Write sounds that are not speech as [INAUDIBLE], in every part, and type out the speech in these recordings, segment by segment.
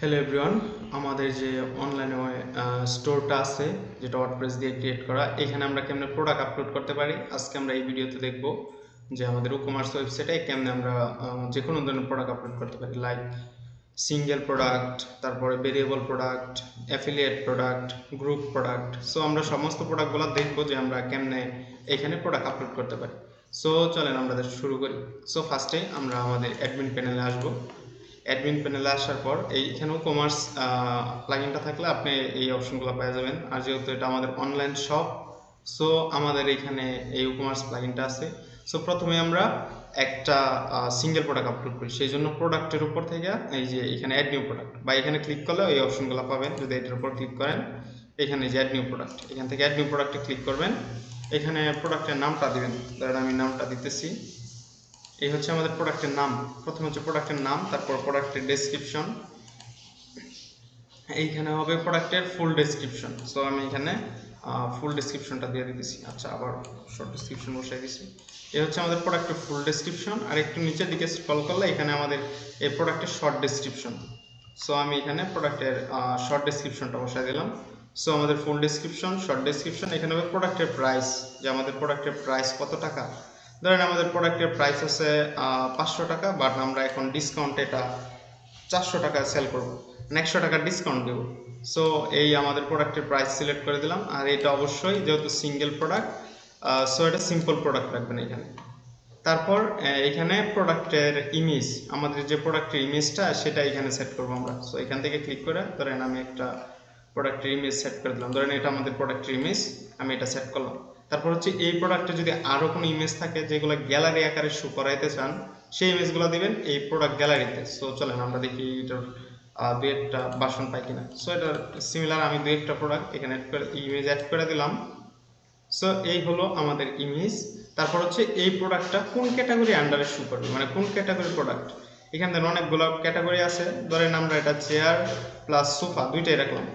Hello everyone আমাদের যে অনলাইনে স্টোরটা আছে, যেটা ওয়ার্ডপ্রেস দিয়ে ক্রিয়েট করা, এখানে আমরা কেমনে প্রোডাক্ট আপলোড করতে পারি, আজকে আমরা এই ভিডিওতে দেখব যে আমাদের ই-কমার্স ওয়েবসাইটে কেমনে আমরা যে কোনো ধরনের প্রোডাক্ট আপলোড করতে পারি লাইক সিঙ্গেল প্রোডাক্ট তারপরে variable product affiliate product group product so আমরা সমস্ত প্রোডাক্টগুলো দেখব যে আমরা কেমনে এখানে প্রোডাক্ট আপলোড করতে পারি। সো চলেন আমরা শুরু করি। সো ফার্স্টে আমরা আমাদের অ্যাডমিন প্যানেলে আসব। অ্যাডমিন প্যানেলে আসার পর এইখানেও কমার্স প্লাগিনটা থাকলে আপনি এই অপশনগুলো পেয়ে যাবেন। আর যেহেতু এটা আমাদের অনলাইন শপ সো আমাদের এখানে এই কমার্স প্লাগিনটা আছে। সো প্রথমে আমরা একটা সিঙ্গেল প্রোডাক্ট আপলোড করি। সেই জন্য প্রোডাক্টের উপর থেকে এই যে এখানে অ্যাড নিউ প্রোডাক্ট বা এখানে ক্লিক করলে এই অপশনগুলো পাবেন। যদি এটার উপর ক্লিক করেন, এখানে যে অ্যাড নিউ প্রোডাক্ট এখান থেকে অ্যাড নিউ প্রোডাক্টে ক্লিক করবেন। এখানে প্রোডাক্টের নামটা দিবেন। ধরেন আমি নামটা দিতেছি। এই হচ্ছে আমাদের প্রোডাক্টের নাম। প্রথমে হচ্ছে প্রোডাক্টের নাম, তারপর প্রোডাক্টের ডেসক্রিপশন এইখানে হবে প্রোডাক্টের ফুল ডেসক্রিপশন সো আমি এখানে ফুল ডেসক্রিপশনটা দিয়ে দিতেছি। আচ্ছা আবার শর্ট ডেসক্রিপশন বসাই দিছি। এই হচ্ছে আমাদের প্রোডাক্টের ফুল ডেসক্রিপশন আর একটু নিচের দিকে স্ক্রল করলে এখানে আমাদের এই প্রোডাক্টের শর্ট ডেসক্রিপশন সো আমি এখানে প্রোডাক্টের শর্ট ডেসক্রিপশনটা বসাই দিলাম। সো আমাদের ফুল ডেসক্রিপশন শর্ট ডেসক্রিপশন এখানে হবে প্রোডাক্টের প্রাইস যে আমাদের প্রোডাক্টের প্রাইস কত টাকা? ধরেন আমাদের প্রোডাক্টের প্রাইস আছে পাঁচশো টাকা বাট আমরা এখন ডিসকাউন্ট এটা চারশো টাকা সেল করব। মানে একশো টাকার ডিসকাউন্ট দেবো। সো এই আমাদের প্রোডাক্টের প্রাইস সিলেক্ট করে দিলাম। আর এটা অবশ্যই যেহেতু সিঙ্গেল প্রোডাক্ট সো এটা সিম্পল প্রোডাক্ট রাখবেন এখানে। তারপর এখানে প্রোডাক্টের ইমেজ আমাদের যে প্রোডাক্টের ইমেজটা সেটা এখানে সেট করব আমরা। সো এখান থেকে ক্লিক করে ধরেন আমি একটা প্রোডাক্টের ইমেজ সেট করে দিলাম। ধরেন এটা আমাদের প্রোডাক্টের ইমেজ আমি এটা সেট করলাম। তারপর হচ্ছে এই প্রোডাক্টে যদি আরও কোনো ইমেজ থাকে যেগুলো গ্যালারি আকারে শো করাইতে চান, সেই ইমেজগুলো দিবেন এই প্রোডাক্ট গ্যালারিতে সো চলেন আমরা দেখি এটার দুই একটা বাসন পাই কিনা। সো এটার সিমিলার আমি দুই একটা প্রোডাক্ট এখানে অ্যাড করে ইমেজ অ্যাড করে দিলাম। সো এই হলো আমাদের ইমেজ তারপর হচ্ছে এই প্রোডাক্টটা কোন ক্যাটাগরি আন্ডারে শু করবে? মানে কোন ক্যাটাগরি প্রোডাক্ট এখানে দেখেন অনেকগুলো ক্যাটাগরি আছে। ধরেন আমরা এটা চেয়ার প্লাস সোফা দুইটাই রাখলাম।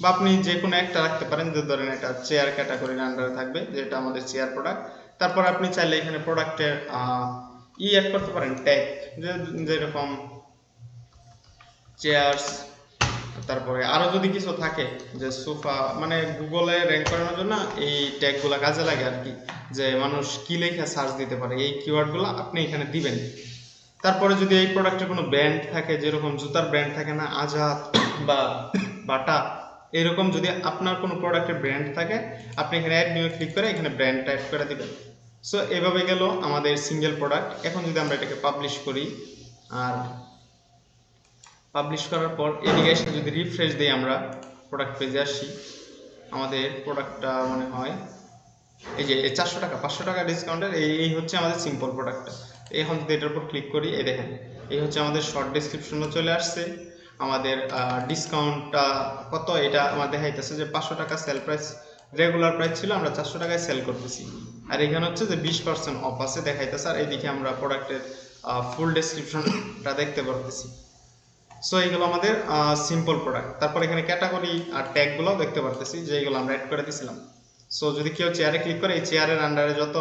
বা আপনি যে কোনো একটা রাখতে পারেন, যে ধরেন এটা চেয়ার ক্যাটাগরির আন্ডারে থাকবে, যেটা আমাদের চেয়ার প্রোডাক্ট তারপর আপনি চাইলে এখানে প্রোডাক্টের ই অ্যাড করতে পারেন ট্যাগ যেরকম চেয়ার্স তারপরে আরও যদি কিছু থাকে, যে সোফা মানে গুগলে র্যাঙ্ক করানোর জন্য এই ট্যাগগুলো কাজে লাগে আর কি, যে মানুষ কি লেখা সার্চ দিতে পারে, এই কিওয়ার্ডগুলো আপনি এখানে দিবেন। তারপরে যদি এই প্রোডাক্টের কোনো ব্র্যান্ড থাকে, যেরকম জুতার ব্র্যান্ড থাকে না, আজাদ বা বাটা এরকম যদি আপনার কোনো প্রোডাক্টের ব্র্যান্ড থাকে, আপনি এখানে অ্যাড নিউ ক্লিক করে এখানে ব্র্যান্ড টাইপ করে দেবেন। সো এভাবে গেল আমাদের সিঙ্গেল প্রোডাক্ট এখন যদি আমরা এটাকে পাবলিশ করি, আর পাবলিশ করার পর এদিকে এসে যদি রিফ্রেশ দিই আমরা প্রোডাক্ট পেজে আসি, আমাদের প্রোডাক্টটা মনে হয়, এই যে চারশো টাকা, পাঁচশো টাকা ডিসকাউন্টের এই হচ্ছে আমাদের সিম্পল প্রোডাক্টটা এখন যদি এটার উপর ক্লিক করি, এই দেখেন, এই হচ্ছে আমাদের শর্ট ডেসক্রিপশনও চলে আসছে। আমাদের ডিসকাউন্টটা কত? এটা আমার দেখাইতেছে যে পাঁচশো টাকা সেল প্রাইস রেগুলার প্রাইস ছিল, আমরা চারশো টাকায় সেল করতেছি। আর এখানে হচ্ছে যে বিশ পার্সেন্ট অফ আছে, দেখাইতেছে। আর এইদিকে আমরা প্রোডাক্টের ফুল ডেসক্রিপশনটা দেখতে পারতেছি। সো এইগুলো আমাদের সিম্পল প্রোডাক্ট তারপর এখানে ক্যাটাগরি আর ট্যাগগুলো দেখতে পারতেছি যে এইগুলো আমরা অ্যাড করে দিয়েছিলাম সো যদি কেউ চেয়ারে ক্লিক করে, এই চেয়ারের আন্ডারে যত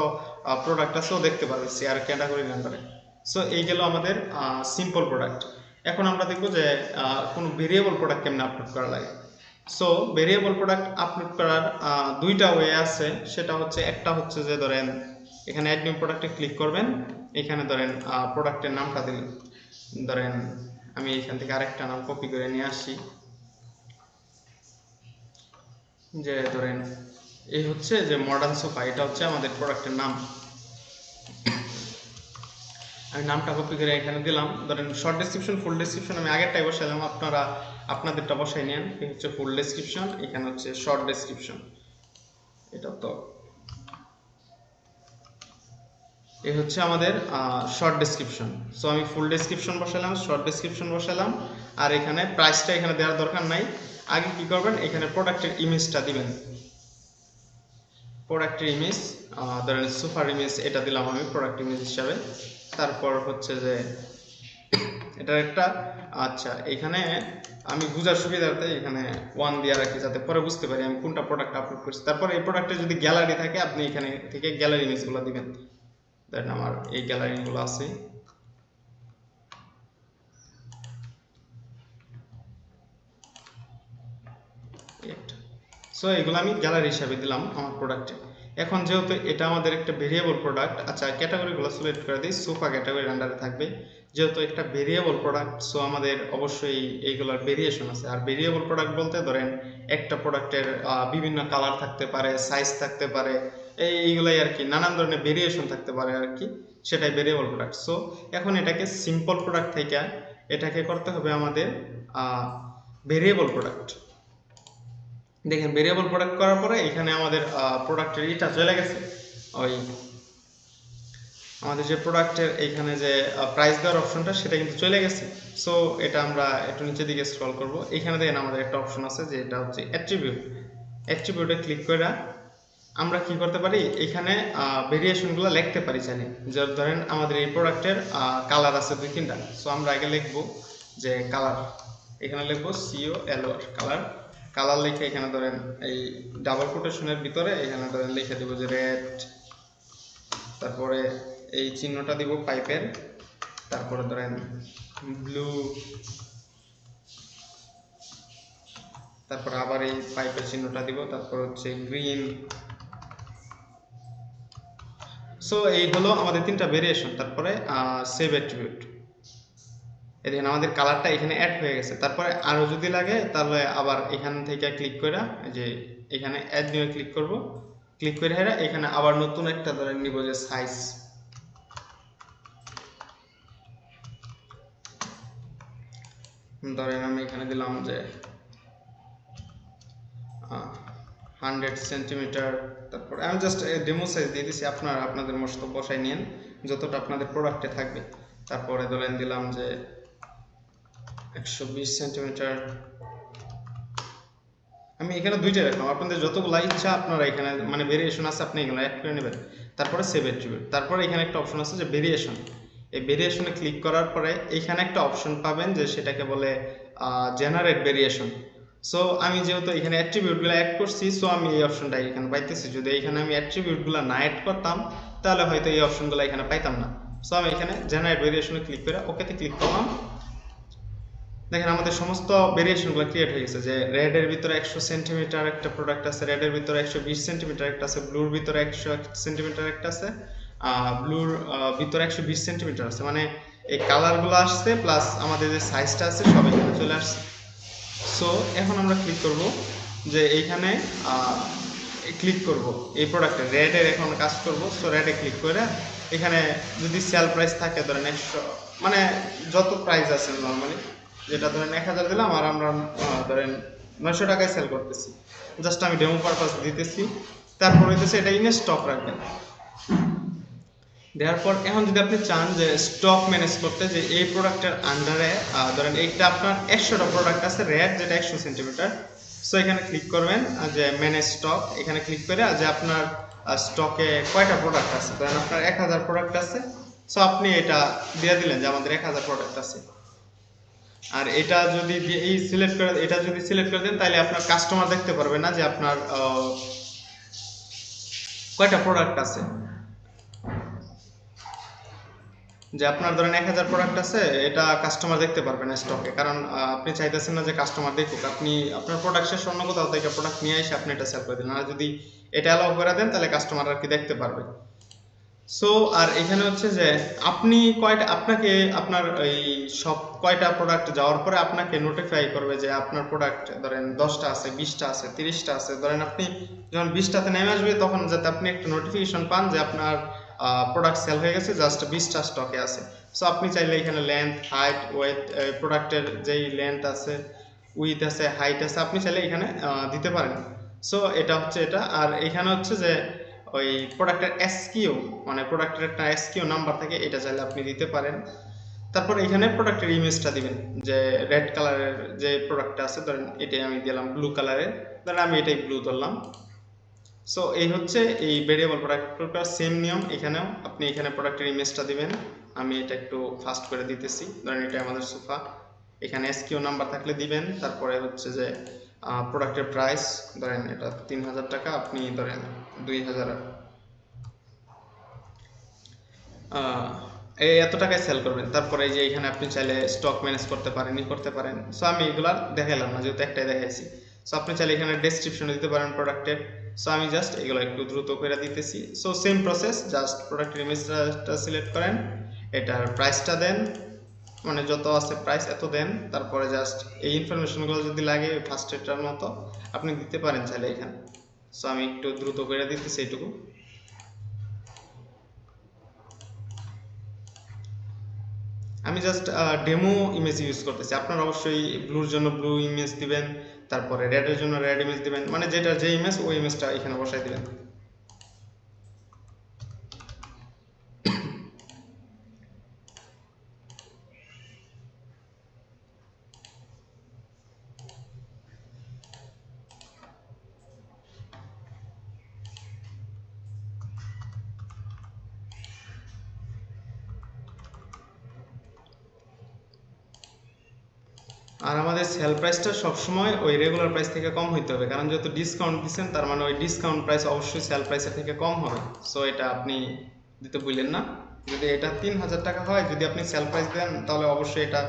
প্রোডাক্ট আছে, ও দেখতে পারবে চেয়ার ক্যাটাগরির আন্ডারে সো এই গেল আমাদের সিম্পল প্রোডাক্ট এখন আমরা দেখব যে কোনো ভেরিয়েবল প্রোডাক্ট কেমনে আপলোড করা লাগে। সো ভেরিয়েবল প্রোডাক্ট আপলোড করার দুইটা ওয়ে আছে। সেটা হচ্ছে, একটা হচ্ছে যে ধরেন, এখানে অ্যাড নিউ প্রোডাক্টে ক্লিক করবেন। এখানে ধরেন প্রোডাক্টের নামটা দিলেন। ধরেন, আমি এখান থেকে আরেকটা নাম কপি করে নিয়ে আসি। যে ধরেন, এই হচ্ছে যে মডার্ন সোফা এটা হচ্ছে আমাদের প্রোডাক্টের নাম। আমি নামটা কপি করে এখানে দিলাম। ধরেন শর্ট ডেসক্রিপশন ফুল ডেসক্রিপশন আমি আগেরটাই বসাইলাম, আপনারা আপনাদেরটা বসাই নেন। হচ্ছে ফুল ডেসক্রিপশন এখানে হচ্ছে শর্ট ডেসক্রিপশন এটা তো এই হচ্ছে আমাদের শর্ট ডেসক্রিপশন সো আমি ফুল ডেসক্রিপশন বসালাম শর্ট ডেসক্রিপশন বসালাম আর এখানে প্রাইসটা এখানে দেওয়ার দরকার নাই। আগে কি করবেন? এখানে প্রোডাক্টের ইমেজটা দিবেন। প্রোডাক্টের ইমেজ ধরেন সুপার ইমেজ, এটা দিলাম আমি প্রোডাক্ট ইমেজ হিসাবে। তারপর হচ্ছে যে, এটার একটা আচ্ছা এখানে আমি বুঝার সুবিধার্থে এখানে ওয়ান দিয়ে রাখি, যাতে পরে বুঝতে পারি আমি কোনটা প্রোডাক্ট আপলোড করছি। তারপর এই প্রোডাক্টে যদি গ্যালারি থাকে, আপনি এখানে থেকে গ্যালারি ইমেজগুলো দিবেন। দেন আমার এই গ্যালারিগুলো আছে। সো এগুলো আমি গ্যালারি হিসাবে দিলাম আমার প্রোডাক্টে এখন যেহেতু এটা আমাদের একটা ভেরিয়েবল প্রোডাক্ট আচ্ছা ক্যাটাগরিগুলো সিলেক্ট করে দিই সোফা ক্যাটাগরির আন্ডারে থাকবে। যেহেতু একটা ভেরিয়েবল প্রোডাক্ট সো আমাদের অবশ্যই এইগুলোর ভেরিয়েশন আছে। আর ভেরিয়েবল প্রোডাক্ট বলতে ধরেন একটা প্রোডাক্টের বিভিন্ন কালার থাকতে পারে সাইজ থাকতে পারে, এই, এইগুলাই আর কি, নানান ধরনের ভেরিয়েশন থাকতে পারে আর কি, সেটাই ভেরিয়েবল প্রোডাক্ট সো এখন এটাকে সিম্পল প্রোডাক্ট থেকে এটাকে করতে হবে আমাদের ভেরিয়েবল প্রোডাক্ট দেখেন ভেরিয়েবল প্রোডাক্ট করার পরে এখানে আমাদের প্রোডাক্টের ইটা চলে গেছে। ওই আমাদের যে প্রোডাক্টের এইখানে যে প্রাইস দেওয়ার অপশনটা সেটা কিন্তু চলে গেছে। সো এটা আমরা একটু নিচের দিকে স্ক্রল করব। এখানে দেখেন আমাদের একটা অপশন আছে যে এটা হচ্ছে অ্যাট্রিবিউট অ্যাট্রিবিউটে ক্লিক করে আমরা কি করতে পারি? এখানে ভেরিয়েশনগুলো লিখতে পারি জানি। যে ধরেন আমাদের এই প্রোডাক্টের কালার আছে দুই তিনটা। সো আমরা আগে লিখব যে কালার এখানে লিখব সিও এল কালার কালার লিখে এখানে ধরেন এই ডাবল কোটেশনের ভিতরে এখানে ধরেন লিখে দিব যে রেড তারপরে এই চিহ্নটা দিব পাইপের তারপরে ধরেন ব্লু তারপর আবার এই পাইপের চিহ্নটা দিব, তারপর হচ্ছে গ্রিন সো এই হলো আমাদের তিনটা ভেরিয়েশন তারপরে সেভ অ্যাট্রিবিউট দেখেন আমাদের কালারটা এখানে অ্যাড হয়ে গেছে। তারপরে আরও যদি লাগে, তাহলে আবার এখান থেকে ক্লিক করে যে এখানে অ্যাড নিয়ে ক্লিক করব। ক্লিক করে হেরা এখানে আবার নতুন একটা ধরেন নিব যে সাইজ ধরেন আমি এখানে দিলাম যে হান্ড্রেড সেন্টিমিটার তারপর আমি জাস্ট ডেমো সাইজ দিয়ে দিছি, আপনারা, আপনাদের মতো বসাই নিন যতটা আপনাদের প্রোডাক্টে থাকবে। তারপরে ধরেন দিলাম যে একশো বিশ সেন্টিমিটার। আমি এখানে দুইটা রাখলাম। আপনাদের যতগুলো ইচ্ছা আপনারা এখানে মানে ভেরিয়েশন আছে, আপনি এগুলো অ্যাড করে নেবেন। তারপরে সেভ অ্যাট্রিবিউট তারপরে এখানে একটা অপশন আছে যে ভেরিয়েশন এই ভেরিয়েশনে ক্লিক করার পরে এখানে একটা অপশন পাবেন যে সেটাকে বলে জেনারেট ভেরিয়েশন সো আমি যেহেতু এখানে অ্যাট্রিবিউটগুলো অ্যাড করছি সো আমি এই অপশনটা এখানে পাইতেছি। যদি এখানে আমি অ্যাট্রিবিউটগুলো না অ্যাড করতাম, তাহলে হয়তো এই অপশনগুলো এখানে পাইতাম না। সো আমি এখানে জেনারেট ভেরিয়েশনে ক্লিক করে ওকেতে ক্লিক করলাম। দেখেন আমাদের সমস্ত ভেরিয়েশনগুলো ক্রিয়েট হয়ে গেছে যে রেডের ভিতরে একশো সেন্টিমিটার একটা প্রোডাক্ট আছে রেডের ভিতরে একশো বিশ সেন্টিমিটার একটা আছে ব্লুর ভিতরে একশো সেন্টিমিটার একটা আছে ব্লুর ভিতরে একশো বিশ সেন্টিমিটার আছে। মানে এই কালারগুলো আসছে প্লাস আমাদের যে সাইজটা আছে সব এখানে চলে আসছে। সো এখন আমরা ক্লিক করব যে এইখানে ক্লিক করব এই প্রোডাক্টে রেডের এখন কাজ করব সো রেডে ক্লিক করে এখানে যদি সেল প্রাইস থাকে ধরেন একশো মানে যত প্রাইস আছে নর্মালি যেটা ধরেন এক হাজার দিলাম আর আমরা ধরেন নয়শো টাকায় সেল করতেছি। জাস্ট আমি ডেমো পারপাস দিতেছি। তারপর হইতেছে এটা ইনে স্টক রাখবেন। দেওয়ার পর এখন যদি আপনি চান যে স্টক ম্যানেজ করতে, যে এই প্রোডাক্টের আন্ডারে ধরেন এইটা আপনার একশোটা প্রোডাক্ট আছে রেড যেটা একশো সেন্টিমিটার সো এখানে ক্লিক করবেন যে ম্যানেজ স্টক এখানে ক্লিক করে যে আপনার স্টকে কয়টা প্রোডাক্ট আছে। ধরেন আপনার এক হাজার প্রোডাক্ট আছে। সো আপনি এটা দিয়ে দিলেন যে আমাদের এক হাজার প্রোডাক্ট আছে। আর এটা যদি এই সিলেক্ট করে, এটা যদি সিলেক্ট করে দেন, তাহলে আপনার কাস্টমার দেখতে পারবে না যে আপনার কয়টা প্রোডাক্ট আছে। যে আপনার ধরেন এক হাজার প্রোডাক্ট আছে, এটা কাস্টমার দেখতে পারবে না স্টকে কারণ আপনি চাইতেছেন না যে কাস্টমার দেখুক। আপনি, আপনার প্রোডাক্ট শেষ, অন্য কোথাও প্রোডাক্ট নিয়ে এসে আপনি এটা সেল করে দিলেন। আর যদি এটা অ্যালাউ করে দেন, তাহলে কাস্টমার আর কি দেখতে পারবে। সো আর এখানে হচ্ছে যে আপনি কয়টা, আপনাকে আপনার এই সব কয়টা প্রোডাক্ট যাওয়ার পরে আপনাকে নোটিফাই করবে যে আপনার প্রোডাক্ট ধরেন দশটা আছে, বিশটা আছে, তিরিশটা আছে। ধরেন আপনি যখন বিশটাতে নেমে আসবে, তখন যাতে আপনি একটা নোটিফিকেশন পান যে আপনার প্রোডাক্ট সেল হয়ে গেছে জাস্ট বিশটা স্টকে আছে। সো আপনি চাইলে এখানে লেন্থ হাইট ওয়েট প্রোডাক্টের যেই লেন্থ আছে উইথ আছে হাইট আছে, আপনি চাইলে এখানে দিতে পারেন। সো এটা হচ্ছে এটা। আর এখানে হচ্ছে যে ওই প্রোডাক্টের এসকিউ মানে প্রোডাক্টের একটা এসকিউ নাম্বার থাকে, এটা চাইলে আপনি দিতে পারেন। তারপর এখানে প্রোডাক্টের ইমেজটা দিবেন, যে রেড কালারের যে প্রোডাক্টটা আছে, ধরেন এটাই আমি দিলাম ব্লু কালারের ধরেন আমি এটাই ব্লু ধরলাম। সো এই হচ্ছে এই ভেরিয়েবল প্রোডাক্টটার সেম নিয়ম, এখানেও আপনি এখানে প্রোডাক্টের ইমেজটা দিবেন। আমি এটা একটু ফাস্ট করে দিতেছি, ধরেন এটা আমাদের সোফা। এখানে এসকিউ নাম্বার থাকলে দিবেন, তারপরে হচ্ছে যে প্রোডাক্টের প্রাইস ধরেন এটা তিন হাজার টাকা, আপনি ধরেন দুই হাজার। এত টাকায় সেল করবেন। তারপরে যে এখানে আপনি চাইলে স্টক ম্যানেজ করতে পারেন, ই করতে পারেন। সো আমি এগুলা দেখাইলাম না, যেহেতু একটাই দেখাইছি। সো আপনি চাইলে এখানে ডেসক্রিপশনে দিতে পারেন প্রোডাক্টের সো আমি জাস্ট এগুলো একটু দ্রুত করে দিতেছি। সো সেম প্রসেস জাস্ট প্রোডাক্টের ইমেজটা সিলেক্ট করেন। এটার প্রাইসটা দেন। মানে যত আছে প্রাইস এত দেন। তারপরে জাস্ট এই ইনফরমেশনগুলো যদি লাগে ফার্স্ট এটার মতো আপনি দিতে পারেন চাইলে এখানে। সো আমি একটু দ্রুত করে দিতেছি এইটুকু। আমি জাস্ট ডেমো ইমেজ ইউজ করতেছি। আপনারা অবশ্যই ব্লুর জন্য ব্লু ইমেজ দিবেন, তারপরে রেডের জন্য রেড ইমেজ দিবেন মানে যেটা যে ইমেজ ওই ইমেজটা এখানে বসাই দিবেন আর আমাদের সেল প্রাইসটা সবসময় ওই রেগুলার প্রাইস থেকে কম হইতে হবে। কারণ যেহেতু ডিসকাউন্ট দিচ্ছেন তার মানে ওই ডিসকাউন্ট প্রাইস অবশ্যই সেল প্রাইসের থেকে কম হবে। সো এটা আপনি দিতে ভুলেন না। যদি এটা তিন হাজার টাকা হয়, যদি আপনি সেল প্রাইস দেন, তাহলে অবশ্যই এটা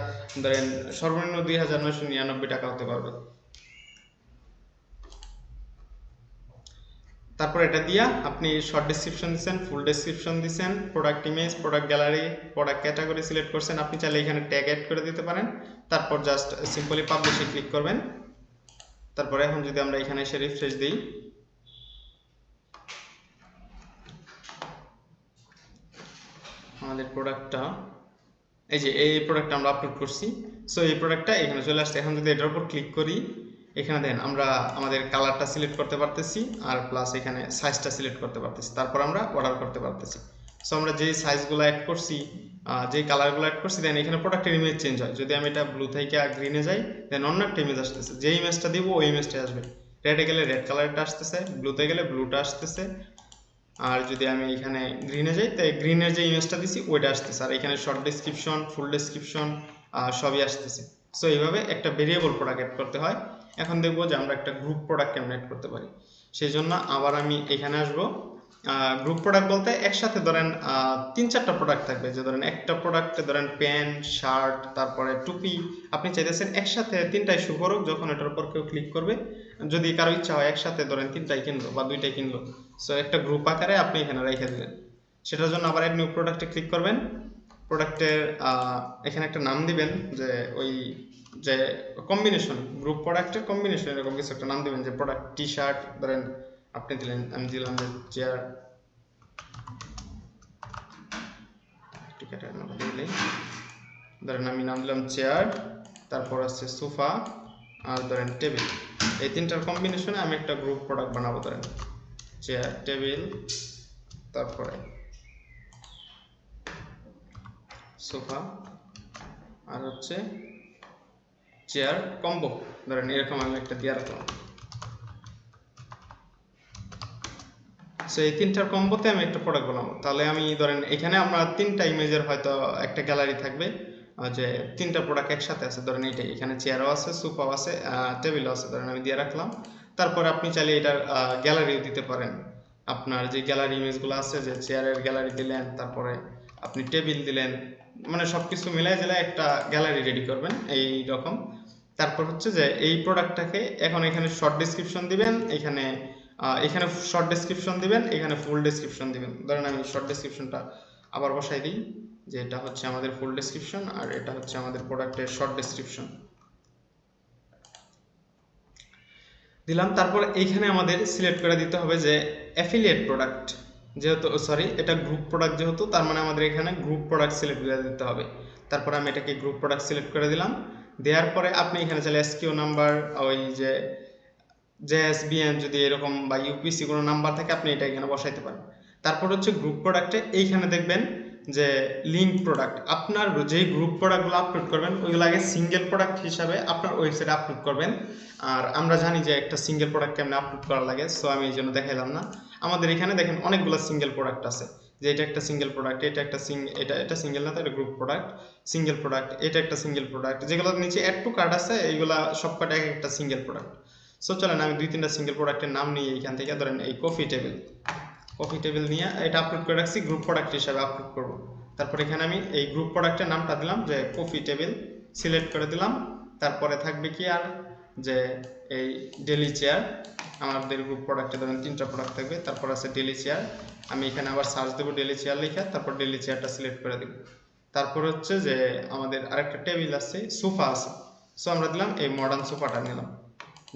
ধরেন সর্বনিম্ন দুই হাজার নয়শো নিরানব্বই টাকা হতে পারবে। তারপর এটা দিয়া আপনি শর্ট ডেসক্রিপশন দিচ্ছেন ফুল ডেসক্রিপশন দিচ্ছেন product image product gallery product category select করছেন, আপনি চাইলে এখানে ট্যাগ অ্যাড করে দিতে পারেন। তারপর জাস্ট সিম্পলি পাবলিশে ক্লিক করবেন। তারপরে এখন যদি আমরা এখানে এসে রিফ্রেশ দিই। আমাদের প্রোডাক্টটা এই যে এই প্রোডাক্টটা আমরা আপলোড করছি। সো এই প্রোডাক্টটা এখানে চলে আসছে। এখন যদি এটার উপর ক্লিক করি এখানে দেন আমরা আমাদের কালারটা সিলেক্ট করতে পারতেছি আর প্লাস এখানে সাইজটা সিলেক্ট করতে পারতেছি। তারপর আমরা অর্ডার করতে পারতেছি। সো আমরা যেই সাইজগুলো অ্যাড করছি যেই কালারগুলো অ্যাড করছি দেন এখানে প্রোডাক্টের ইমেজ চেঞ্জ হয়। যদি আমি এটা ব্লু থেকে গ্রিনে যাই দেন অন্য একটা ইমেজ আসতেছে। যে ইমেজটা দিব, ওই ইমেজটা আসবে। রেডে গেলে রেড কালারটা আসতেছে ব্লুতে গেলে ব্লুটা আসতেছে। আর যদি আমি এখানে গ্রিনে যাই তাই গ্রিনের যে ইমেজটা দিছি, ওইটা আসতেছে। আর এখানে শর্ট ডেসক্রিপশন ফুল ডেসক্রিপশন সবই আসতেছে। সো এইভাবে একটা ভেরিয়েবল প্রোডাক্ট অ্যাড করতে হয়। এখন দেখব যে আমরা একটা গ্রুপ প্রোডাক্ট কেমন করতে পারি। সেই জন্য আবার আমি এখানে আসব। গ্রুপ প্রোডাক্ট বলতে একসাথে ধরেন তিন চারটা প্রোডাক্ট থাকবে। যে ধরেন একটা প্রোডাক্টে ধরেন প্যান্ট শার্ট তারপরে টুপি, আপনি চাইতেছেন একসাথে তিনটাই শু করুক যখন এটার উপর কেউ ক্লিক করবে। যদি কারও ইচ্ছা হয় একসাথে ধরেন তিনটাই কিনলো বা দুইটাই কিনলো। সো একটা গ্রুপ আকারে আপনি এখানে রেখে দিলেন। সেটার জন্য আবার এক নিউ প্রোডাক্টে ক্লিক করবেন। প্রোডাক্টের এখানে একটা নাম দিবেন যে ওই যে কম্বিনেশন গ্রুপ প্রোডাক্টের কম্বিনেশন এরকম কিছু একটা নাম দিবেন যে প্রোডাক্ট টি শার্ট ধরেন আপনি দিলেন, আমি দিলাম যে চেয়ার ধরেন আমি নাম দিলাম চেয়ার তারপর আছে সোফা আর ধরেন টেবিল এই তিনটার কম্বিনেশনে আমি একটা গ্রুপ প্রোডাক্ট বানাবো ধরেন। চেয়ার টেবিল তারপরে সোফা আর হচ্ছে চেয়ার কম্বো। ধরেন এরকম আমি একটা দিয়ে রাখলাম। সো এই তিনটার কম্বোতে আমি একটা প্রোডাক্ট বানাবো। তাহলে আমি ধরেন এখানে আমরা তিনটা ইমেজের হয়তো একটা গ্যালারি থাকবে যে তিনটা প্রোডাক্ট একসাথে আছে। ধরেন এইটাই এখানে চেয়ারও আছে সোফাও আছে টেবিলও আছে। ধরেন আমি দিয়ে রাখলাম। তারপর আপনি চাইলে এটার গ্যালারিও দিতে পারেন। আপনার যে গ্যালারি ইমেজগুলো আছে, যে চেয়ারের গ্যালারি দিলেন, তারপরে আপনি টেবিল দিলেন মানে সব কিছু মিলাই জেলায় একটা গ্যালারি রেডি করবেন, এই রকম। তারপর হচ্ছে যে এই প্রোডাক্টটাকে এখন এখানে শর্ট ডেসক্রিপশন দিবেন, এখানে এখানে শর্ট ডেসক্রিপশন দিবেন, এখানে ফুল ডেসক্রিপশন দিবেন। ধরেন আমি শর্ট ডেসক্রিপশনটা আবার বসাই দিই, যে এটা হচ্ছে আমাদের ফুল ডেসক্রিপশন আর এটা হচ্ছে আমাদের প্রোডাক্টের শর্ট ডেসক্রিপশন দিলাম, তারপর এইখানে আমাদের সিলেক্ট করে দিতে হবে যে অ্যাফিলিয়েট প্রোডাক্ট যেহেতু সরি এটা গ্রুপ প্রোডাক্ট যেহেতু, তার মানে আমাদের এখানে গ্রুপ প্রোডাক্ট সিলেক্ট করে দিতে হবে। তারপর আমি এটাকে গ্রুপ প্রোডাক্ট সিলেক্ট করে দিলাম। দেওয়ার পরে আপনি এখানে চাইলে এসকিউ নাম্বার ওই যে জেএসবিএম যদি এরকম বা ইউপিসি কোনো নাম্বার থাকে, আপনি এটা এখানে বসাইতে পারেন। তারপর হচ্ছে গ্রুপ প্রোডাক্টে এইখানে দেখবেন যে লিঙ্ক প্রোডাক্ট আপনার যেই গ্রুপ প্রোডাক্টগুলো আপলোড করবেন, ওইগুলো আগে সিঙ্গেল প্রোডাক্ট হিসাবে আপনার ওয়েবসাইটে আপলোড করবেন। আর আমরা জানি যে একটা সিঙ্গেল প্রোডাক্ট কেমন আপলোড করা লাগে সো আমি এই জন্য দেখাইলাম না। আমাদের এখানে দেখেন অনেকগুলো সিঙ্গেল প্রোডাক্ট আছে। যে এটা একটা সিঙ্গেল প্রোডাক্ট এটা একটা সিং এটা এটা সিঙ্গেল না, তো এটা গ্রুপ প্রোডাক্ট সিঙ্গেল প্রোডাক্ট এটা একটা সিঙ্গেল প্রোডাক্ট যেগুলোর নিচে অ্যাড টু কার্ড আছে, এইগুলা সবকটা এক একটা সিঙ্গেল প্রোডাক্ট সো চলেন, আমি দুই তিনটা সিঙ্গেল প্রোডাক্টের নাম নিয়ে এইখান থেকে ধরেন এই কফি টেবিল কফি টেবিল নিয়ে এটা আপলোড করে রাখছি গ্রুপ প্রোডাক্ট হিসাবে আপলোড করব। তারপর এখানে আমি এই গ্রুপ প্রোডাক্টের নামটা দিলাম, যে কফি টেবিল সিলেক্ট করে দিলাম। তারপরে থাকবে কি আর? যে এই ডেলি চেয়ার আমাদের গ্রুপ প্রোডাক্টে ধরেন তিনটা প্রোডাক্ট থাকবে, তারপর আছে ডেলি চেয়ার আমি এখানে আবার সার্চ দেবো ডেলি চেয়ার লেখা, তারপর ডেলি চেয়ারটা সিলেক্ট করে দেবো। তারপর হচ্ছে যে আমাদের আরেকটা টেবিল আছে সোফা আছে। সো আমরা দিলাম এই মডার্ন সোফাটা নিলাম,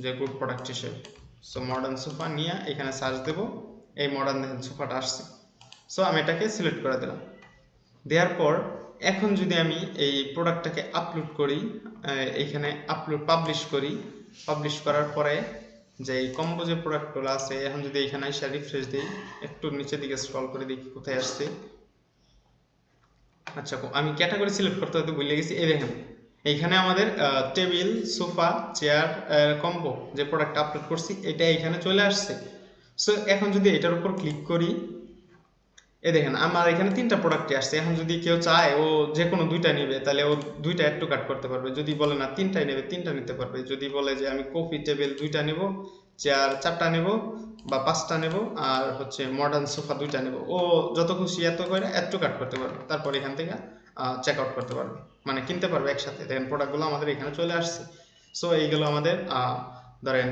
যে গ্রুপ প্রোডাক্ট হিসেবে। সো মডার্ন সোফা নিয়ে এখানে সার্চ দেবো। এই মডার্ন দেখেন সোফাটা আসছে। সো আমি এটাকে সিলেক্ট করে দিলাম। দেওয়ার পর, এখন যদি আমি এই প্রোডাক্টটাকে আপলোড করি এইখানে আপলোড পাবলিশ করি পাবলিশ করার পরে যে এই কম্বো যে প্রোডাক্টগুলো আছে, এখন যদি এখানে এসে রিফ্রেশ দিই, একটু নিচের দিকে স্ক্রল করে দেখি কোথায় আসছে। আচ্ছা আমি ক্যাটাগরি সিলেক্ট করতে হয়তো ভুলে গেছি। এই দেখেন এইখানে আমাদের টেবিল সোফা চেয়ার কম্বো যে প্রোডাক্ট আপলোড করছি, এটা এখানে চলে আসছে। সো এখন যদি এটার উপর ক্লিক করি, এ দেখেন, আমার এখানে তিনটা প্রোডাক্টই আসছে। এখন যদি কেউ চায়, ও যে কোনো দুইটা নিবে, তাহলে ও দুইটা একটু কাট করতে পারবে। যদি বলে না, তিনটাই নেবে, তিনটা নিতে পারবে। যদি বলে যে, আমি কফি টেবিল দুইটা নেব চেয়ার চারটা নেব বা পাঁচটা নেব, আর হচ্ছে মডার্ন সোফা দুইটা নেব, ও যত খুশি এত করে এত কাট করতে পারবে। তারপর এখান থেকে চেক আউট করতে পারবে। মানে কিনতে পারবে একসাথে। দেখেন প্রোডাক্টগুলো আমাদের এখানে চলে আসছে। সো এইগুলো আমাদের ধরেন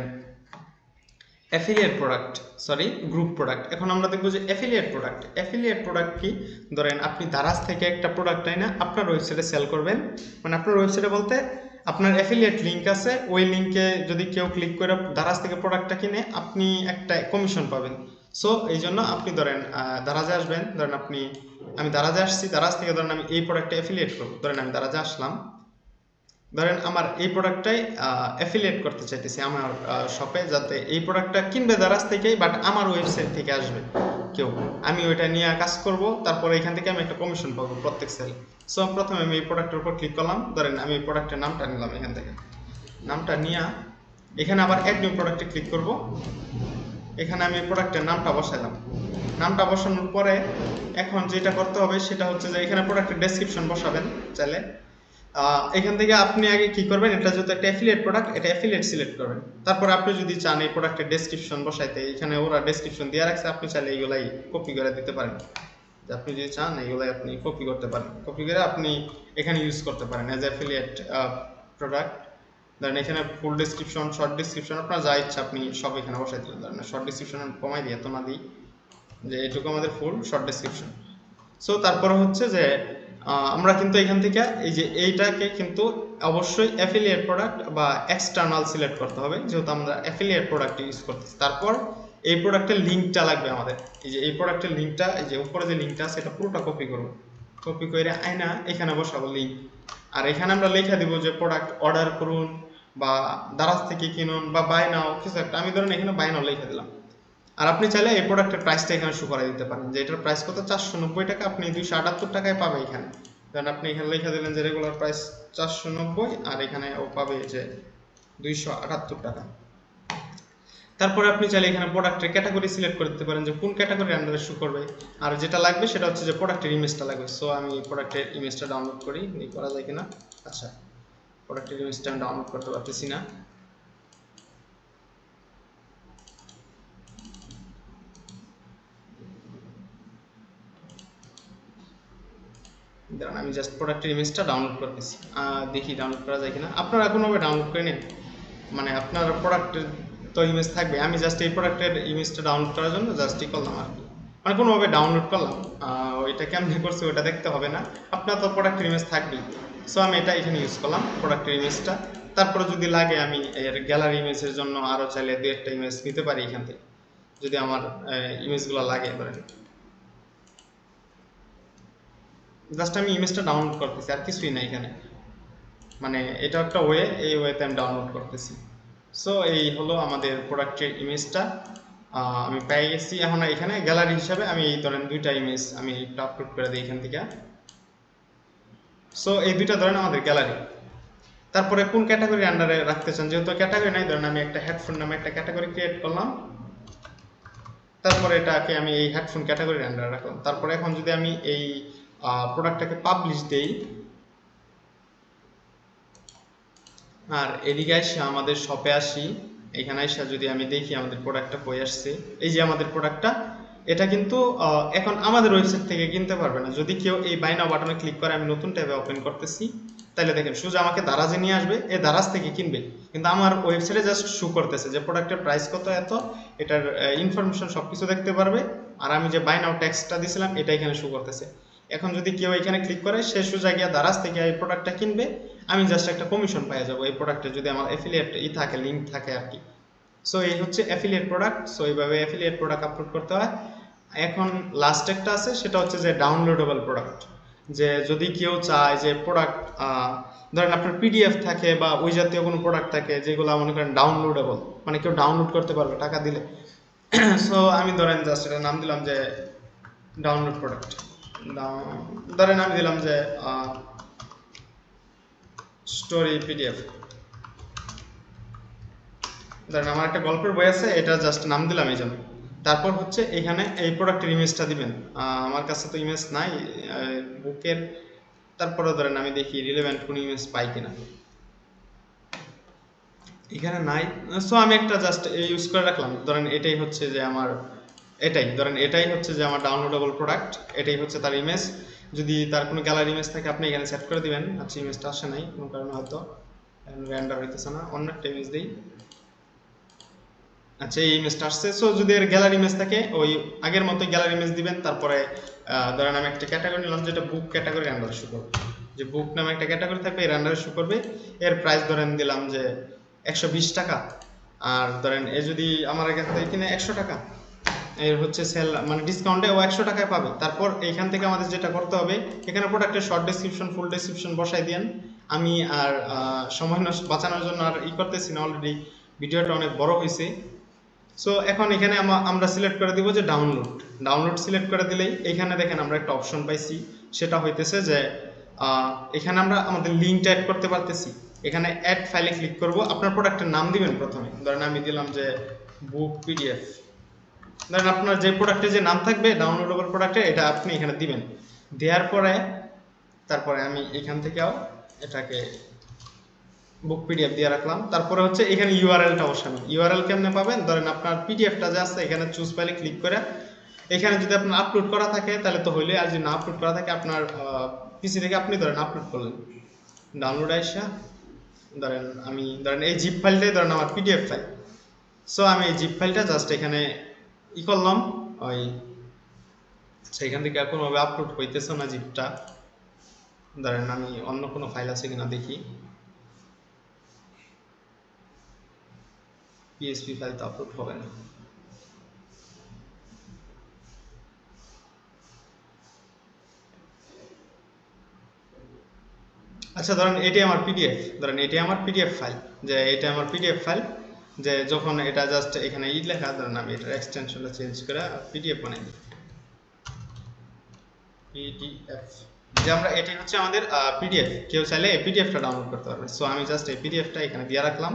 affiliate product sorry group product এখন আমরা দেখব যে অ্যাফিলিয়েট প্রোডাক্ট অ্যাফিলিয়েট প্রোডাক্ট কি? ধরেন আপনি দারাজ থেকে একটা প্রোডাক্ট না আপনার ওয়েবসাইটে সেল করবেন। মানে আপনার ওয়েবসাইটে বলতে আপনার অ্যাফিলিয়েট লিঙ্ক আছে, ওই লিঙ্কে যদি কেউ ক্লিক করে দারাজ থেকে প্রোডাক্টটা কিনে, আপনি একটা কমিশন পাবেন। সো এই জন্য আপনি ধরেন দারাজে আসবেন, ধরেন আপনি, আমি দারাজে আসছি, দারাজ থেকে ধরেন আমি এই প্রোডাক্টটা অ্যাফিলিয়েট করব। ধরেন আমি দারাজে আসলাম। ধরেন আমার এই প্রোডাক্টটাই অ্যাফিলিয়েট করতে চাইতেছি আমার শপে যাতে এই প্রোডাক্টটা কিনবে দারাজ থেকেই বাট আমার ওয়েবসাইট থেকে আসবে কেউ। আমি ওইটা নিয়ে কাজ করব, তারপরে এখান থেকে আমি একটা কমিশন পাবো প্রত্যেক সেল সো প্রথমে আমি এই প্রোডাক্টের উপর ক্লিক করলাম, ধরেন আমি প্রোডাক্টের নামটা নিলাম এখান থেকে। নামটা নিয়ে এখানে আবার অ্যাড নিউ প্রোডাক্টে ক্লিক করব। এখানে আমি প্রোডাক্টের নামটা বসালাম নামটা বসানোর পরে এখন যেটা করতে হবে সেটা হচ্ছে যে এখানে প্রোডাক্টের ডেসক্রিপশন বসাবেন চাইলে। এখান থেকে আপনি আগে কি করবেন? এটা যেহেতু একটা অ্যাফিলিয়েট প্রোডাক্ট এটা অ্যাফিলিয়েট সিলেক্ট করবেন। তারপর আপনি যদি চান এই প্রোডাক্টের ডেসক্রিপশন বসাইতে, এখানে ওরা ডেসক্রিপশন দিয়ে রাখছে, আপনি চাইলে এইগুলাই কপি করে দিতে পারেন। যে আপনি যদি চান এইগুলাই আপনি কপি করতে পারেন। কপি করে আপনি এখানে ইউজ করতে পারেন অ্যাজ অ্যাফিলিয়েট প্রোডাক্ট ধরেন এখানে ফুল ডেসক্রিপশন শর্ট ডেসক্রিপশন আপনার যা ইচ্ছা আপনি সব এখানে বসাই দিলেন ধরেন শর্ট ডেসক্রিপশন কমাই দিয়ে এত না দিই, যে এটুকু আমাদের ফুল শর্ট ডেসক্রিপশন সো তারপরে হচ্ছে যে আমরা কিন্তু এখান থেকে এই যে এইটাকে কিন্তু অবশ্যই অ্যাফিলিয়েট প্রোডাক্ট বা এক্সটার্নাল সিলেক্ট করতে হবে, যেহেতু আমরা অ্যাফিলিয়েট প্রোডাক্ট ইউজ করতেছি। তারপর এই প্রোডাক্টের লিঙ্কটা লাগবে আমাদের। এই যে এই প্রোডাক্টের লিঙ্কটা এই যে উপরে যে লিঙ্কটা এটা পুরোটা কপি করব। কপি করে আয়না, এখানে বসাবো লিঙ্ক আর এখানে আমরা লেখা দিব যে প্রোডাক্ট অর্ডার করুন বা দারাজ থেকে কিনুন বা বাই নাও কিছু একটা। আমি ধরুন এখানে বাই নাও লিখে দিলাম। আর আপনি চাইলে এই প্রোডাক্টের প্রাইসটা এখানে শো করে দিতে পারেন। যে এটার প্রাইস কত? চারশো নব্বই টাকা। আপনি দুইশো আটাত্তর টাকায় পাবে এখানে। কারণ আপনি এখানে লিখে দিলেন যে রেগুলার প্রাইস চারশো নব্বই আর এখানে ও পাবে যে দুইশো আটাত্তর টাকা। তারপরে আপনি চাইলে এখানে প্রোডাক্টের ক্যাটাগরি সিলেক্ট করে দিতে পারেন যে কোন ক্যাটাগরির আন্ডারে শো করবে। আর যেটা লাগবে সেটা হচ্ছে যে প্রোডাক্টের ইমেজটা লাগবে। সো আমি প্রোডাক্টের ইমেজটা ডাউনলোড করি। করা যায় কিনা? আচ্ছা প্রোডাক্টের ইমেজটা আমি ডাউনলোড করতে পারতেছি না। দাঁড়ান, আমি জাস্ট প্রোডাক্টের ইমেজটা ডাউনলোড করতেছি দেখি ডাউনলোড করা যায় কিনা। আপনারা কোনোভাবে ডাউনলোড করে নিন। মানে আপনার প্রোডাক্টের তো ইমেজ থাকবে। আমি জাস্ট এই প্রোডাক্টের ইমেজটা ডাউনলোড করার জন্য জাস্ট ই করলাম আর কি। মানে কোনোভাবে ডাউনলোড করলাম। ওইটা কেমনি করছি ওইটা দেখতে হবে না। আপনার তো প্রোডাক্টের ইমেজ থাকবেই। সো আমি এটা এখানে ইউজ করলাম প্রোডাক্টের ইমেজটা তারপরে যদি লাগে, আমি এর গ্যালারি ইমেজের জন্য আরও চাইলে দু একটা ইমেজ নিতে পারি এখান থেকে। যদি আমার ইমেজগুলো লাগে ধরেন জাস্ট আমি ইমেজটা ডাউনলোড করতেছি, আর কিছুই না এখানে। মানে এটা একটা ওয়ে এই ওয়েতে আমি ডাউনলোড করতেছি। সো এই হলো আমাদের প্রোডাক্টের ইমেজটা আমি পেয়ে গেছি। এখন এখানে গ্যালারি হিসাবে আমি ধরেন দুইটা ইমেজ আমি একটা আপলোড করে দিই এখান থেকে। সো এই দুইটা ধরেন আমাদের গ্যালারি তারপরে কোন ক্যাটাগরির আন্ডারে রাখতে চান? যেহেতু ক্যাটাগরি নাই, ধরেন আমি একটা হেডফোন নামে একটা ক্যাটাগরি ক্রিয়েট করলাম। তারপরে এটাকে আমি এই হেডফোন ক্যাটাগরির আন্ডারে রাখলাম। তারপরে এখন যদি আমি এই প্রোডাক্টটাকে পাবলিশ দেই। আর এদিকে এসে আমাদের শপে আসি। এখানে এসে যদি আমি দেখি আমাদের প্রোডাক্টটা কই আসছে। এই যে আমাদের প্রোডাক্টটা এটা কিন্তু এখন আমাদের ওয়েবসাইট থেকে কিনতে পারবে না। যদি কেউ এই বাই নাও বাটনে ক্লিক করে, আমি নতুন ট্যাবে ওপেন করতেছি, তাহলে দেখেন, সোজা আমাকে দারাজে নিয়ে আসবে এই দারাজ থেকে কিনবে। কিন্তু আমার ওয়েবসাইটে জাস্ট শো করতেছে যে প্রোডাক্টের প্রাইস কত, এত, এটার ইনফরমেশন সব কিছু দেখতে পারবে। আর আমি যে বাই নাও ট্যাক্সটা দিছিলাম, এটা এখানে শো করতেছে। এখন যদি কেউ এখানে ক্লিক করে, সে সোজা গিয়ে দারাজ থেকে এই প্রোডাক্টটা কিনবে। আমি জাস্ট একটা কমিশন পেয়ে যাব। এই প্রোডাক্টে যদি আমার অ্যাফিলিয়েট ই থাকে লিঙ্ক থাকে আর কি। সো এই হচ্ছে অ্যাফিলিয়েট প্রোডাক্ট সো এইভাবে অ্যাফিলিয়েট প্রোডাক্ট আপলোড করতে হয়। এখন লাস্ট একটা আছে, সেটা হচ্ছে যে ডাউনলোডেবল প্রোডাক্ট যে যদি কেউ চায় যে প্রোডাক্ট ধরেন আপনার পিডিএফ থাকে বা ওই জাতীয় কোনো প্রোডাক্ট থাকে, যেগুলো মনে করেন ডাউনলোডেবল মানে কেউ ডাউনলোড করতে পারবে টাকা দিলে। [CLEARS THROAT] সো আমি ধরেন জাস্ট এটা নাম দিলাম যে ডাউনলোড প্রোডাক্ট ধরেন আমি দিলাম যে স্টোরি পিডিএফ ধরেন আমার একটা গল্পের বই আছে, এটা জাস্ট নাম দিলাম এই জন্য তারপর হচ্ছে এখানে এই প্রোডাক্টের ইমেজটা দিবেন। আমার কাছে তো ইমেজ নাই বুকের তারপরে ধরেন আমি দেখি রিলেভেন্ট কোন ইমেজ পাই কিনা। এখানে নাই। সো আমি একটা জাস্ট ইউজ করে রাখলাম। ধরেন এটাই হচ্ছে যে আমার এটাই, ধরেন এটাই হচ্ছে যে আমার ডাউনলোডেবল প্রোডাক্ট এটাই হচ্ছে তার ইমেজ যদি তার কোনো গ্যালারি ইমেজ থাকে, আপনি এখানে সেট করে দিবেন। আচ্ছা ইমেজটা আসে নাই, কোনো কারণে হয়তো র্যান্ডার হইতেছে না। অন্য একটা ইমেজ দিই। আচ্ছা এই ইমেজটা আসছে। সো যদি এর গ্যালারি ইমেজ থাকে, ওই আগের মতো গ্যালারি ইমেজ দিবেন। তারপরে ধরেন আমি একটা ক্যাটাগরি নিলাম যেটা বুক ক্যাটাগরি র্যান্ডার শো করবে। যে বুক নামে একটা ক্যাটাগরি থাকবে, এই র্যান্ডার শো করবে। এর প্রাইস ধরেন দিলাম যে একশো বিশ টাকা। আর ধরেন, এ যদি আমার এখান থেকে কিনে একশো টাকা এর হচ্ছে সেল মানে ডিসকাউন্টে ও একশো টাকায় পাবে। তারপর এইখান থেকে আমাদের যেটা করতে হবে, এখানে প্রোডাক্টের শর্ট ডেসক্রিপশন ফুল ডেসক্রিপশন বসাই দেন। আমি আর সময় বাঁচানোর জন্য আর ই করতেছি না অলরেডি ভিডিওটা অনেক বড় হয়েছে সো এখন এখানে আমরা সিলেক্ট করে দিব যে ডাউনলোড ডাউনলোড সিলেক্ট করে দিলেই এখানে দেখেন আমরা একটা অপশন পাইছি। সেটা হইতেছে যে এখানে আমরা আমাদের লিঙ্কটা অ্যাড করতে পারতেছি। এখানে অ্যাড ফাইলে ক্লিক করব। আপনার প্রোডাক্টের নাম দিবেন প্রথমে। ধরেন আমি দিলাম যে বুক পিডিএফ ধরেন আপনার যে প্রোডাক্টে যে নাম থাকবে ডাউনলোডেবল প্রোডাক্টে এটা আপনি এখানে দিবেন। দেওয়ার পরে, তারপরে আমি এখান থেকেও এটাকে বুক পিডিএফ দিয়ে রাখলাম। তারপরে হচ্ছে এখানে ইউআরএলটা বসাবেন ইউআরএল কেমনে পাবেন? ধরেন আপনার পিডিএফটা যে আছে, এখানে চুজ ফাইলে ক্লিক করে, এখানে যদি আপনার আপলোড করা থাকে, তাহলে তো হইলে আর যদি না আপলোড করা থাকে, আপনার পিসি থেকে আপনি ধরেন আপলোড করলেন। ডাউনলোড আইসা, ধরেন আমি, ধরেন এই জিপ ফাইলটাই ধরেন আমার পিডিএফ ফাইল সো আমি এই জিপ ফাইলটা জাস্ট এখানে ই করলাম, ওই সেখান থেকে এখন কোনোভাবে আপলোড হইতেছে না জিপটা। ধরেন আমি অন্য কোনো ফাইল আছে কিনা দেখি। পিএসপি ফাইল তো আপলোড হবে না। আচ্ছা ধরেন এটি আমার পিডিএফ ধরেন এটি আমার পিডিএফ ফাইল যে এটা আমার পিডিএফ ফাইল যে যখন এটা জাস্ট এখানে ই লেখা, ধরেন আমি এটার এক্সটেনশনটা চেঞ্জ করে পিডিএফ বানাই দিই। পিডিএফ যে আমরা এটি হচ্ছে আমাদের পিডিএফ কেউ চাইলে এই পিডিএফটা ডাউনলোড করতে পারবে। সো আমি জাস্ট এই পিডিএফটা এখানে দিয়ে রাখলাম।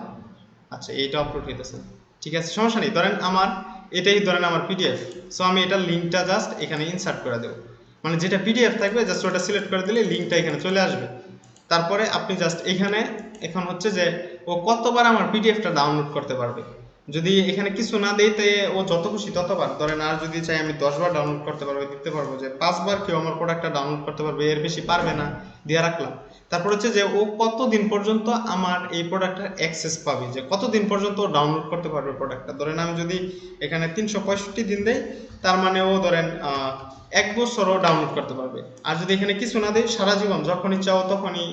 আচ্ছা এইটা আপলোড হইতেছে। ঠিক আছে, সমস্যা নেই। ধরেন আমার, এটাই ধরেন আমার পিডিএফ সো আমি এটার লিঙ্কটা জাস্ট এখানে ইনসার্ট করে দেবো। মানে যেটা পিডিএফ থাকবে জাস্ট ওটা সিলেক্ট করে দিলে লিঙ্কটা এখানে চলে আসবে। তারপরে আপনি জাস্ট এখানে, এখন হচ্ছে যে ও কতবার আমার পিডিএফটা ডাউনলোড করতে পারবে? যদি এখানে কিছু না দেই ও যত খুশি ততবার। ধরেন আর যদি চাই আমি দশবার ডাউনলোড করতে পারব দিতে পারব যে পাঁচবার কেউ আমার প্রোডাক্টটা ডাউনলোড করতে পারবে, এর বেশি পারবে না, দিয়ে রাখলাম। তারপর হচ্ছে যে ও কতদিন পর্যন্ত আমার এই প্রোডাক্টটার অ্যাক্সেস পাবে? যে কতদিন পর্যন্ত ও ডাউনলোড করতে পারবে প্রোডাক্টটা ধরেন আমি যদি এখানে তিনশো পঁয়ষট্টি দিন দেই, তার মানে ও ধরেন এক বছরও ডাউনলোড করতে পারবে। আর যদি এখানে কিছু না দেয়, সারা জীবন যখনই চাও তখনই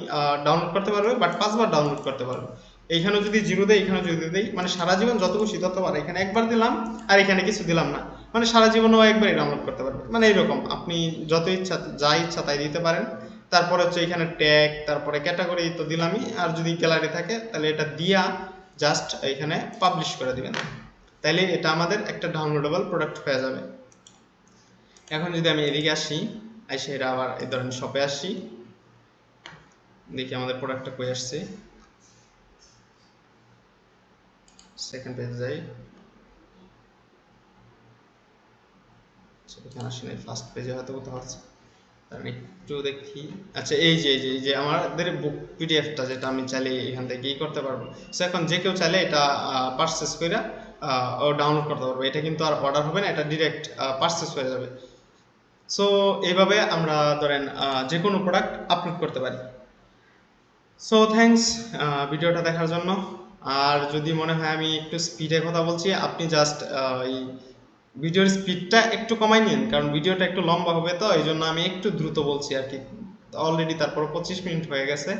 ডাউনলোড করতে পারবে বাট পাঁচবার ডাউনলোড করতে পারবে। এইখানে যদি জিরো দেয় এখানে যদি দেই মানে সারা জীবন যত খুশি ততবার এখানে একবার দিলাম, আর এখানে কিছু দিলাম না। মানে সারা জীবনও একবারই ডাউনলোড করতে পারবে। মানে এইরকম, আপনি যত ইচ্ছা, যা ইচ্ছা তাই দিতে পারেন। তারপরে হচ্ছে এখানে ট্যাগ তারপরে ক্যাটাগরি তো দিলামই। আর যদি গ্যালারি থাকে, তাহলে এটা দিয়া জাস্ট এখানে পাবলিশ করে দিবেন। তাহলে এটা আমাদের একটা ডাউনলোডেবল প্রোডাক্ট হয়ে যাবে। এখন যদি আমি এদিকে আসি, এসে এটা আবার এই ধরনের শপে আসি। দেখি আমাদের প্রোডাক্টটা কই আসছে। সেকেন্ড পেজে যাই এখানে আসি নাই ফার্স্ট পেজে হয়তো কোথাও আছে। আমি একটু দেখি। আচ্ছা এই যে এই যে এই যে আমাদের বুক পিডিএফটা যেটা আমি চাইলে এখান থেকে করতে পারব। সো এখন যে কেউ চাইলে এটা পারচেস করে ও ডাউনলোড করতে পারব। এটা কিন্তু আর অর্ডার হবে না, এটা ডিরেক্ট পারচেস হয়ে যাবে। সো এইভাবে আমরা ধরেন যে কোনো প্রোডাক্ট আপলোড করতে পারি। সো থ্যাঙ্কস ভিডিওটা দেখার জন্য। আর যদি মনে হয় আমি একটু স্পিডে কথা বলছি, আপনি জাস্ট এই ভিডিওর স্পিডটা একটু কমাই নিন, কারণ ভিডিওটা একটু লম্বা হবে তো এই জন্য আমি একটু দ্রুত বলছি আর কি। অলরেডি তারপর পঁচিশ মিনিট হয়ে গেছে।